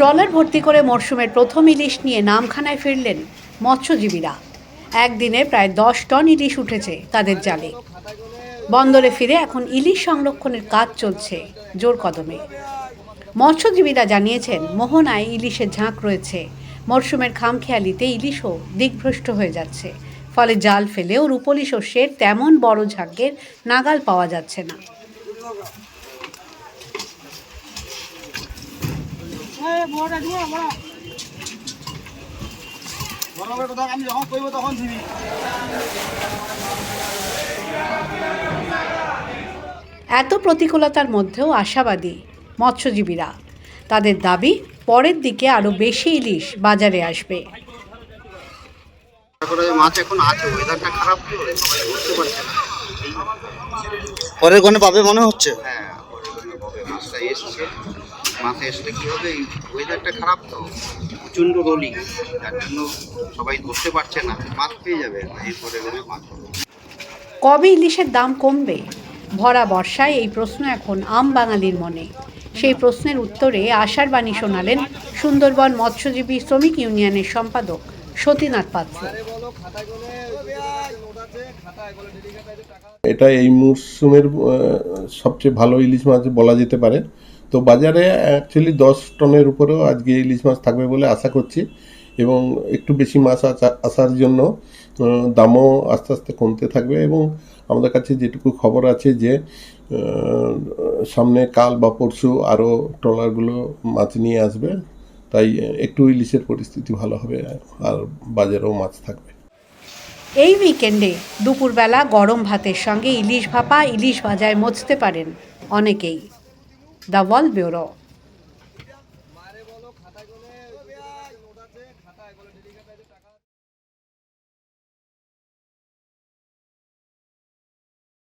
Trawler ভর্তি করে মরশুমের প্রথম ইলিশ নিয়ে নামখানায় ফিরলেন মৎস্যজীবীরা। একদিনে প্রায় দশ টন ইলিশ উঠেছে তাদের জালে। বন্দরে ফিরে এখন ইলিশ সংরক্ষণের কাজ চলছে জোর কদমে। মৎস্যজীবীরা জানিয়েছেন, মোহনায় ইলিশের ঝাঁক রয়েছে। মরশুমের খামখেয়ালিতে ইলিশও দিকভ্রষ্ট হয়ে যাচ্ছে। ফলে জাল ফেলেও রূপলি শস্যের তেমন বড় ঝাঁকের নাগাল পাওয়া যাচ্ছে না। আমি যখন কইব তখন দিবি। এত প্রতিকূলতার মধ্যেও আশাবাদী মৎস্যজীবীরা। তাদের দাবি পরের দিকে আরও বেশি ইলিশ বাজারে আসবে। তারপরে মাছ এখন আছে ওয়েদারটা খারাপ সবাই বুঝতে পারছে না। পরের কোণে পাবে মনে হচ্ছে? হ্যাঁ পরের কোণে পাবে মাছটা এসছে। মাছ এসলে কি হবে? ওয়েদারটা খারাপ তো। প্রচণ্ড রোলিং যার জন্য সবাই ধরতে পারছে না। মাছ পেয়ে যাবে। এরপরে মাছ। কবে ইলিশের দাম কমবে? ভরা বর্ষায় এই প্রশ্ন এখন আম বাঙালির মনে। সেই প্রশ্নের উত্তরে আশার বাণী শোনালেন সুন্দরবন মৎস্যজীবী শ্রমিক ইউনিয়নের সম্পাদক সতীনাথ পাত্র। এটা এই মরশুমের সবচেয়ে ভালো ইলিশ মাছ বলা যেতে পারে। তো বাজারে অ্যাকচুয়ালি দশ টনের উপরেও আজকে ইলিশ মাছ থাকবে বলে আশা করছি এবং একটু বেশি মাছ আসা- আসার জন্য দামও আস্তে আস্তে কমতে থাকবে এবং আমাদের কাছে যেটুকু খবর আছে যে সামনে কাল বা পরশু আরও ট্রলারগুলো মাছ নিয়ে আসবে, তাই একটু ইলিশের পরিস্থিতি ভালো হবে আর বাজারেও মাছ থাকবে। এই উইকেন্ডে দুপুরবেলা গরম ভাতের সঙ্গে ইলিশ ভাপা, ইলিশ ভাজায় মজতে পারেন অনেকেই। The world bureau